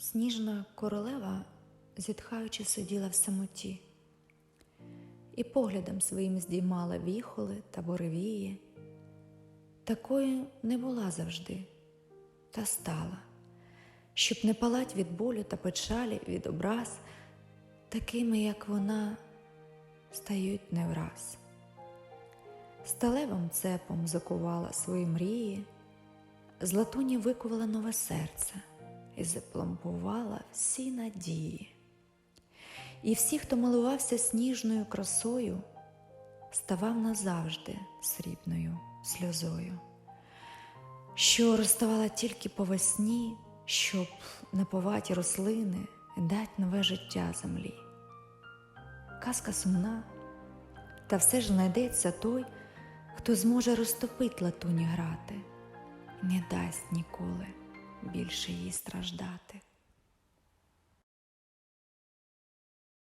Сніжна королева, зітхаючи, сиділа в самоті, і поглядом своїм здіймала віхоли та буревії. Такою не була завжди, та стала, щоб не палать від болю та печалі від образ, такими, як вона, стають не враз. Сталевим цепом закувала свої мрії, з латуні викувала нове серце і запломбувала всі надії. І всі, хто милувався сніжною красою, ставав назавжди срібною сльозою, що розставала тільки по весні, щоб наповаті рослини дать нове життя землі. Казка сумна, та все ж знайдеться той, хто зможе розтопить латуні грати, не дасть ніколи більше їй страждати.